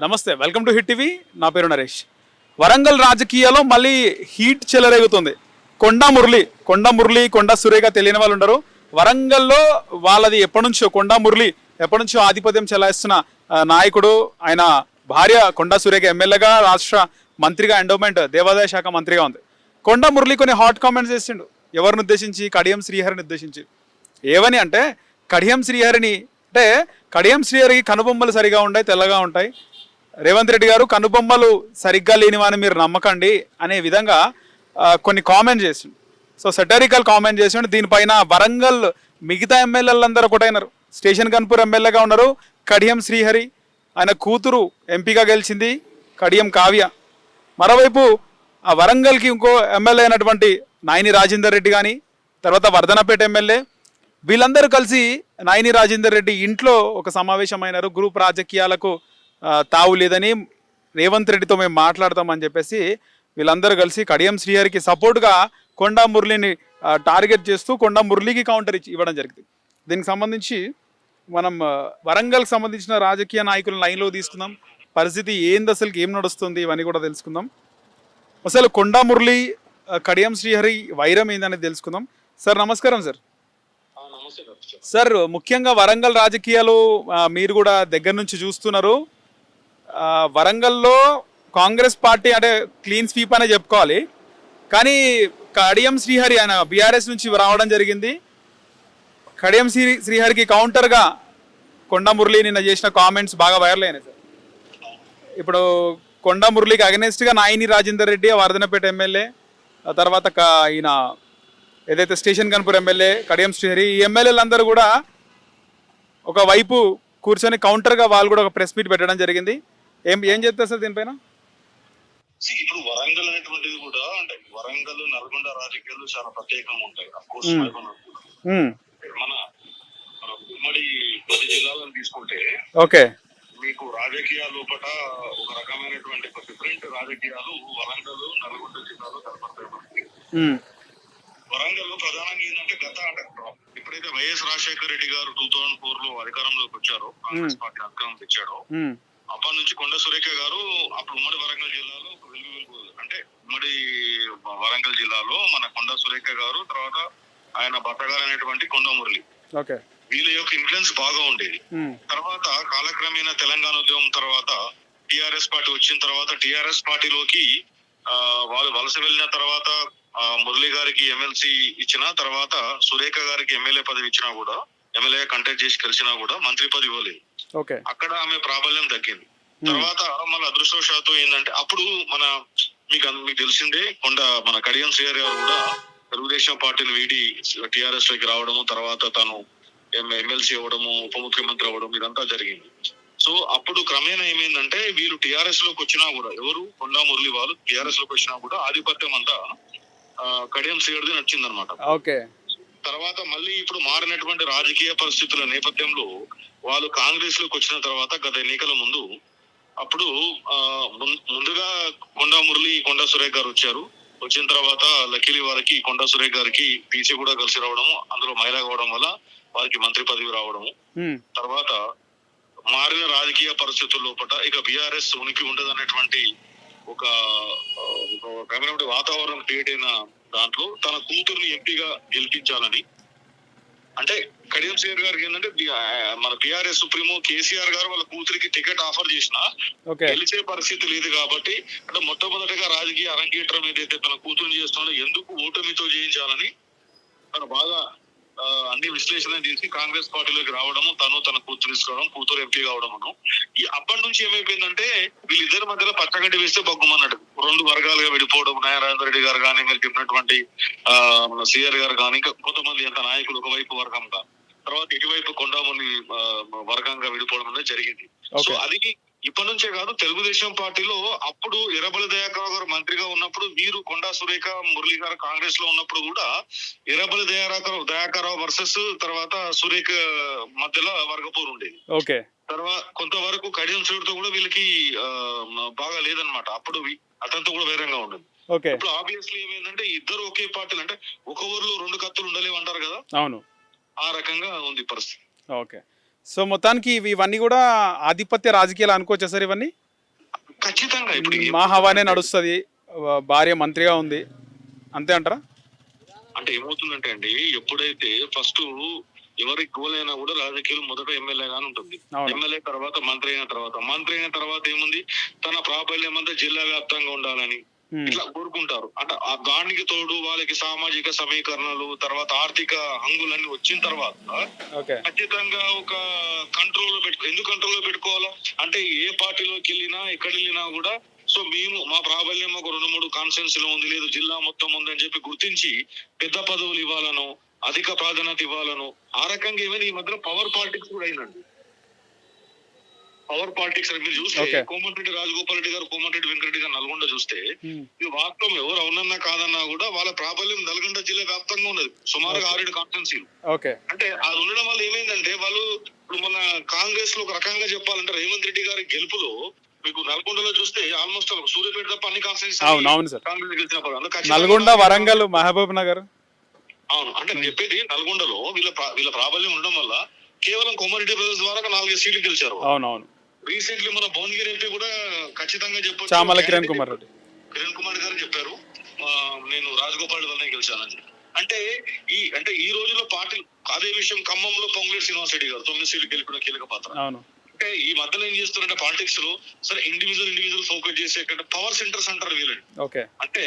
నమస్తే welcome to hit TV. నా పేరు నరేష్. వరంగల్ రాజకీయాల్లో మళ్ళీ హీట్ చెలరేగుతుంది. కొండా మురళి కొండ మురళి కొండా సురేగా తెలియని వాళ్ళు ఉండరు. వరంగల్లో వాళ్ళది ఎప్పటి నుంచో కొండా మురళి ఎప్పటి నుంచో ఆధిపత్యం చెలాయిస్తున్న నాయకుడు ఆయన భార్య కొండా సురేఖ ఎమ్మెల్యేగా రాష్ట్ర మంత్రిగా ఎండోమెంట్ దేవాదాయ శాఖ మంత్రిగా ఉంది. కొండ మురళి కొన్ని హాట్ కామెంట్స్ చేసిండు. ఎవరిని ఉద్దేశించి? కడియం శ్రీహరిని ఉద్దేశించి. ఏవని అంటే కడియం శ్రీహరిని అంటే కడియం శ్రీహరికి కనుబొమ్మలు సరిగా ఉంటాయి తెల్లగా ఉంటాయి. రేవంత్ రెడ్డి గారు కనుబొమ్మలు సరిగ్గా లేనివని మీరు నమ్మకండి అనే విధంగా కొన్ని కామెంట్ చేసిండు. సో సెటరికల్ కామెంట్ చేసిండు. దీనిపైన వరంగల్ మిగతా ఎమ్మెల్యేలందరూ ఒకటైనారు స్టేషన్ కన్పూర్ ఎమ్మెల్యేగా ఉన్నారు. కడియం శ్రీహరి ఆయన కూతురు ఎంపీగా గెలిచింది కడియం కావ్య. మరోవైపు ఆ వరంగల్కి ఇంకో ఎమ్మెల్యే అయినటువంటి నాయని రాజేందర్ రెడ్డి కానీ తర్వాత వర్ధనపేట ఎమ్మెల్యే. వీళ్ళందరూ కలిసి నాయని రాజేందర్ రెడ్డి ఇంట్లో ఒక సమావేశమైనారు గ్రూప్ రాజకీయాలకు తావు లేదని రేవంత్ రెడ్డితో మేము మాట్లాడతామని చెప్పేసి వీళ్ళందరూ కలిసి కడియం శ్రీహరికి సపోర్ట్గా కొండా మురళిని టార్గెట్ చేస్తూ కొండా మురళికి కౌంటర్ ఇచ్చి ఇవ్వడం జరిగింది. దీనికి సంబంధించి మనం వరంగల్కి సంబంధించిన రాజకీయ నాయకులను లైన్లో తీసుకుందాం. పరిస్థితి ఏంది అసలు ఏం నడుస్తుంది ఇవన్నీ కూడా తెలుసుకుందాం. అసలు కొండా మురళి కడియం శ్రీహరి వైరం ఏందనేది తెలుసుకుందాం. సార్ నమస్కారం సార్. సార్ ముఖ్యంగా వరంగల్ రాజకీయాలు మీరు కూడా దగ్గర నుంచి చూస్తున్నారు. వరంగల్లో కాంగ్రెస్ పార్టీ అంటే క్లీన్ స్వీప్ అనే చెప్పుకోవాలి. కానీ కడియం శ్రీహరి ఆయన బీఆర్ఎస్ నుంచి రావడం జరిగింది. కడియం శ్రీ శ్రీహరికి కౌంటర్గా కొండ మురళి నిన్న చేసిన కామెంట్స్ బాగా వైరల్ అయినాయి సార్. ఇప్పుడు కొండ మురళికి అగనెస్ట్గా నాయిని రాజేందర్ రెడ్డి వర్ధనపేట ఎమ్మెల్యే తర్వాత ఈయన ఏదైతే స్టేషన్ కనుపూర్ ఎమ్మెల్యే కడియం శ్రీహరి ఈ ఎమ్మెల్యేలందరూ కూడా ఒక వైపు కూర్చొని కౌంటర్గా వాళ్ళు కూడా ఒక ప్రెస్ మీట్ పెట్టడం జరిగింది. ఏం ఏం చెప్తారు సార్ దీనిపైన? ఇప్పుడు వరంగల్ అనేటువంటిది కూడా అంటే వరంగల్ నల్గొండ రాజకీయాలు చాలా ప్రత్యేకంగా ఉంటాయి. Course Hmm. ఉమ్, మన ఉమ్మడి పది జిల్లాలను తీసుకుంటే ఓకే. మీకు రాజకీయాల లోపల ఒక రకమైనటువంటి ఒక డిఫరెంట్ రాజకీయాలు వరంగల్ నల్గొండ జిల్లాలో కనపడతాయి. ఉమ్, వరంగల్లో ప్రధానంగా ఏంటంటే గత అంటే ఎప్పుడైతే వైఎస్ రాజశేఖర రెడ్డి గారు టూ థౌసండ్ ఫోర్లో అధికారంలోకి వచ్చారో కాంగ్రెస్ పార్టీ అధికారం తెచ్చాడో అప్పటి నుంచి కొండ సురేఖ గారు అప్పుడు ఉమ్మడి వరంగల్ జిల్లాలో ఒక వెలుగు వెలుగు అంటే ఉమ్మడి వరంగల్ జిల్లాలో మన కొండ సురేఖ గారు తర్వాత ఆయన భర్త గారు అనేటువంటి కొండ మురళి. వీళ్ళ యొక్క ఇన్ఫ్లుయెన్స్ బాగా ఉండేది. ఉమ్, తర్వాత కాలక్రమేణా తెలంగాణ ఉద్యమం తర్వాత టిఆర్ఎస్ పార్టీ వచ్చిన తర్వాత టిఆర్ఎస్ పార్టీలోకి ఆ, వాళ్ళు వలస వెళ్ళిన తర్వాత మురళి గారికి ఎమ్మెల్సీ ఇచ్చిన తర్వాత సురేఖ గారికి ఎమ్మెల్యే పదవి ఇచ్చినా కూడా ఎమ్మెల్యే కంటెక్ట్ చేసి కలిసినా కూడా మంత్రి పదవి ఇవ్వలేదు. ఓకే. అక్కడ ఆమె ప్రాబల్యం తగ్గింది. తర్వాత మళ్ళీ అదృష్టవశాత్తు ఏంటంటే అప్పుడు మన మీకు మీకు తెలిసిందే కొండ మన కడియం శ్రీహరి గారు కూడా తెలుగుదేశం పార్టీని వీడి టిఆర్ఎస్లోకి రావడము తర్వాత తను ఎమ్మెల్సీ అవ్వడము ఉప ముఖ్యమంత్రి అవ్వడం ఇదంతా జరిగింది. సో అప్పుడు క్రమేణా ఏమైందంటే వీళ్ళు టిఆర్ఎస్లోకి వచ్చినా కూడా ఎవరు? కొండా మురళి వాళ్ళు టిఆర్ఎస్లోకి వచ్చినా కూడా ఆధిపత్యం అంతా కడియం శ్రీహరిది నచ్చిందనమాట ఓకే. తర్వాత మళ్ళీ ఇప్పుడు మారినటువంటి రాజకీయ పరిస్థితుల నేపథ్యంలో వాళ్ళు కాంగ్రెస్లోకి వచ్చిన తర్వాత గత ఎన్నికల ముందు అప్పుడు ముందుగా కొండా మురళి కొండా సురేఖ్ గారు వచ్చారు. వచ్చిన తర్వాత లక్కీలి వారికి కొండా సురేఖ్ గారికి పీసీ కూడా కలిసి రావడము అందులో మహిళ కావడం వల్ల వారికి మంత్రి పదవి రావడము. తర్వాత మారిన రాజకీయ పరిస్థితుల లోపల ఇక బీఆర్ఎస్ ఉనికి ఉండదనేటువంటి ఒక ఆ, ఒక వాతావరణం క్రియేట్ అయిన దాంట్లో తన కూతుర్ని ఎంపీగా గెలిపించాలని. అంటే కడియం శ్రీహర్ గారికి ఏంటంటే మన బీఆర్ఎస్ సుప్రీమో కేసీఆర్ గారు వాళ్ళ కూతురికి టికెట్ ఆఫర్ చేసిన గెలిచే పరిస్థితి లేదు కాబట్టి అంటే మొట్టమొదటిగా రాజకీయ అరంగేట్రం ఏదైతే తన కూతురు చేస్తుందో ఎందుకు ఓటమితో చేయించాలని తను బాగా అన్ని విశ్లేషణ చేసి కాంగ్రెస్ పార్టీలోకి రావడము తను తన కూతురు తీసుకోవడం కూతురు ఎంపీ కావడమును ఈ అప్పటి నుంచి ఏమైపోయిందంటే వీళ్ళిద్దరి మధ్యలో పచ్చగడ్డి వేస్తే బొగ్గమన్నాడు. రెండు వర్గాలుగా విడిపోవడం నారాయణ రెడ్డి గారు కానీ మీరు చెప్పినటువంటి ఆ మన సిఆర్ గారు కానీ ఇంకా కొంతమంది అంత నాయకులు ఒకవైపు వర్గంగా తర్వాత ఇటువైపు కొండామని వర్గంగా విడిపోవడం అనేది జరిగింది. సో అది ఇప్పటి నుంచే కాదు తెలుగుదేశం పార్టీలో అప్పుడు ఎర్రబలి దయాకరావు గారు మంత్రిగా ఉన్నప్పుడు వీరు కొండా సురేఖ మురళి గారు కాంగ్రెస్లో ఉన్నప్పుడు కూడా ఎర్రబలి దయాకరావు దయాకరావు వర్సెస్ తర్వాత సురేఖ మధ్యలో వర్గపోరు ఉండేది. ఓకే. తర్వాత కొంతవరకు కడియం తో కూడా వీళ్ళకి బాగా లేదనమాట అప్పుడు అతనితో కూడా వేరంగా ఉండదు. ఇప్పుడు ఆబ్వియస్లీ ఏమైందంటే ఇద్దరు ఒకే పార్టీలు అంటే ఒక ఊర్లో రెండు కత్తులు ఉండలేవు అంటారు కదా? అవును. ఆ రకంగా ఉంది పరిస్థితి. ఓకే. సో మొత్తానికి ఇవి ఇవన్నీ కూడా ఆధిపత్య రాజకీయాలు అనుకోవచ్చా సార్ ఇవన్నీ? ఖచ్చితంగా ఇప్పుడు మా హవానే నడుస్తుంది. భార్య మంత్రిగా ఉంది. అంతే అంటారా? అంటే ఏమవుతుందంటే అండి ఎప్పుడైతే ఫస్ట్ ఎవరికి గోలైనా కూడా రాజకీయాలు మొదట ఎమ్మెల్యే గాని ఉంటుంది. ఎమ్మెల్యే తర్వాత మంత్రి అయిన తర్వాత. మంత్రి అయిన తర్వాత ఏముంది? తన ప్రాబల్యం అంతా జిల్లా వ్యాప్తంగా ఉండాలని. ఇట్లా కోరుకుంటారు. అంటే ఆ గానికి తోడు వాళ్ళకి సామాజిక సమీకరణలు తర్వాత ఆర్థిక హంగులన్నీ వచ్చిన తర్వాత ఖచ్చితంగా ఒక కంట్రోల్లో పెట్టు ఎందుకు కంట్రోల్లో పెట్టుకోవాలా? అంటే ఏ పార్టీలోకి వెళ్ళినా ఎక్కడ వెళ్ళినా కూడా సో మేము మా ప్రాబల్యం ఒక రెండు మూడు కాన్ఫరెన్స్లో ఉంది లేదు జిల్లా మొత్తం ఉందని చెప్పి గుర్తించి పెద్ద పదవులు ఇవ్వాలను అధిక ప్రాధాన్యత ఇవ్వాలను ఆ రకంగా ఏమైనా ఈ మధ్యలో పవర్ పాలిటిక్స్ కూడా అయిందండి పవర్ పాలిటిక్స్ అని మీరు చూస్తే. కోమటిరెడ్డి రాజగోపాల్ రెడ్డి గారు కోమటిరెడ్డి వెంకరెడ్డి గారు నల్గొండ చూస్తే ఉమ్, ఈ వాస్తవం ఎవరు అవునన్నా కాదన్నా కూడా వాళ్ళ ప్రాబల్యం నల్గొండ జిల్లా వ్యాప్తంగా ఉన్నది. సుమారుగా ఆరేడు కాన్ఫరెన్సీలు ఓకే అంటే అది ఉండడం వల్ల ఏమైందంటే వాళ్ళు ఇప్పుడు మన కాంగ్రెస్లో ఒక రకంగా చెప్పాలంటే రేవంత్ రెడ్డి గారి గెలుపులో మీకు నల్గొండలో చూస్తే ఆల్మోస్ట్ సూర్యపేట తప్ప అన్ని ఖచ్చితంగా నల్గొండ వరంగల్ మహబూబ్ నగర్. అవును అంటే చెప్పేది నల్గొండలో వీళ్ళ వీళ్ళ ప్రాబల్యం ఉండడం వల్ల కేవలం కోమారెడ్డి బ్రదర్స్ ద్వారా ఒక నాలుగైదు సీట్లు గెలిచారు అవును అవును. రీసెంట్లీ మన భువనగిరి ఎంపీ కూడా ఖచ్చితంగా చెప్పొచ్చు. చామల కిరణ్ కుమార్ రెడ్డి. కిరణ్ కుమార్ గారు చెప్పారు. నేను రాజగోపాల్ వల్లనే గెలిచానని. అంటే ఈ అంటే ఈ రోజుల్లో పార్టీ అదే విషయం ఖమ్మంలో పొంగులేటి శ్రీనివాస్ రెడ్డి గారు తొమ్మిది సీట్లు గెలిపిన కీలక పాత్ర. అంటే ఈ మధ్యలో ఏం చేస్తున్నారంటే పాలిటిక్స్లో సరే ఇండివిజువల్ ఇండివిజువల్ ఫోకస్ చేసే పవర్ సెంటర్స్ అంటారు వీళ్ళని. ఓకే. అంటే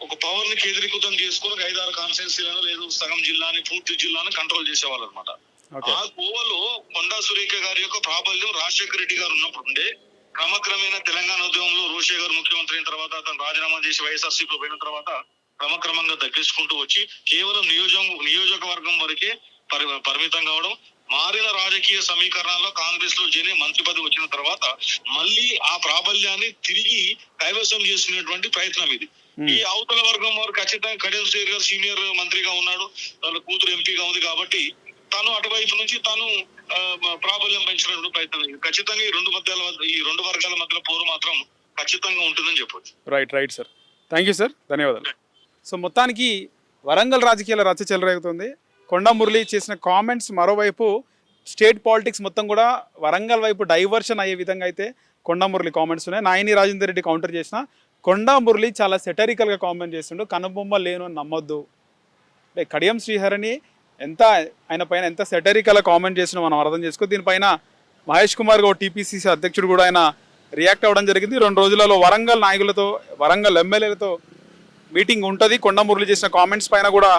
ఒక పవర్ని కేంద్రీకృతం చేసుకుని ఐదారు కాన్స్టిట్యున్సీలను లేదు సగం జిల్లాని పూర్తి జిల్లాని కంట్రోల్ చేసేవాళ్ళు అనమాట ఆ కోవలో కొండా సురేఖ గారి యొక్క ప్రాబల్యం రాజశేఖర రెడ్డి గారు ఉన్నప్పుడు ఉండే. క్రమక్రమేణా తెలంగాణ ఉద్యమంలో రోషే గారు ముఖ్యమంత్రి అయిన తర్వాత అతను రాజీనామా చేసి వైఎస్ఆర్సీపీ పోయిన తర్వాత క్రమక్రమంగా తగ్గించుకుంటూ వచ్చి కేవలం నియోజకం నియోజకవర్గం వరకే పరి పరిమితం కావడం మారిన రాజకీయ సమీకరణాల్లో కాంగ్రెస్లో చేరి మంత్రి పదవి వచ్చిన తర్వాత మళ్ళీ ఆ ప్రాబల్యాన్ని తిరిగి కైవసం చేసుకునేటువంటి ప్రయత్నం ఇది. ఈ అవతల వర్గం వారు ఖచ్చితంగా కడియం గారు సీనియర్ మంత్రిగా ఉన్నాడు వాళ్ళ కూతురు ఎంపీగా ఉంది కాబట్టి తను అటువైపు నుంచి తను ప్రాబల్యం పెంచినటువంటి ప్రయత్నం ఖచ్చితంగా ఈ రెండు మధ్యాల ఈ రెండు వర్గాల మధ్యలో పోరు మాత్రం ఖచ్చితంగా ఉంటుందని చెప్పొచ్చు. Right right sir thank you sir ధన్యవాదాలు. సో మొత్తానికి వరంగల్ రాజకీయాల రచ్చ చెలరేగుతుంది. కొండ మురళి చేసిన కామెంట్స్ మరోవైపు స్టేట్ పాలిటిక్స్ మొత్తం కూడా వరంగల్ వైపు డైవర్షన్ అయ్యే విధంగా అయితే కొండ మురళి కామెంట్స్ ఉన్నాయి. నాయని రాజేందర్ రెడ్డి కౌంటర్ చేసిన కొండా మురళి చాలా సెటరికల్గా కామెంట్ చేస్తుండు కనుబొమ్మ లేను అని నమ్మొద్దు. అంటే కడియం శ్రీహరిని ఎంత ఆయన పైన ఎంత సెటరికల్ కామెంట్ చేసినా మనం అర్థం చేసుకో దీనిపైన మహేష్ కుమార్ గౌడ్ టీపీసీసీ అధ్యక్షుడు కూడా ఆయన రియాక్ట్ అవ్వడం జరిగింది. రెండు రోజులలో వరంగల్ నాయకులతో వరంగల్ ఎమ్మెల్యేలతో మీటింగ్ ఉంటుంది. కొండ మురళి చేసిన కామెంట్స్ పైన కూడా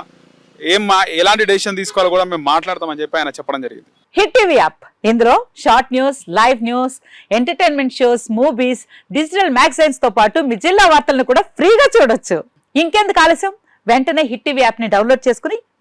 ఏం ఎలాంటి డెసిషన్ తీసుకోవాలో కూడా మేము మాట్లాడతామని చెప్పి ఆయన చెప్పడం జరిగింది. హిట్ టీవీ యాప్ ఇందులో short news live news entertainment shows movies digital మ్యాగజైన్స్తో పాటు మీ జిల్లా వార్తలను కూడా ఫ్రీగా చూడొచ్చు. ఇంకెందుకు ఆలస్యం? వెంటనే హిట్ టీవీ యాప్ని డౌన్లోడ్ చేసుకుని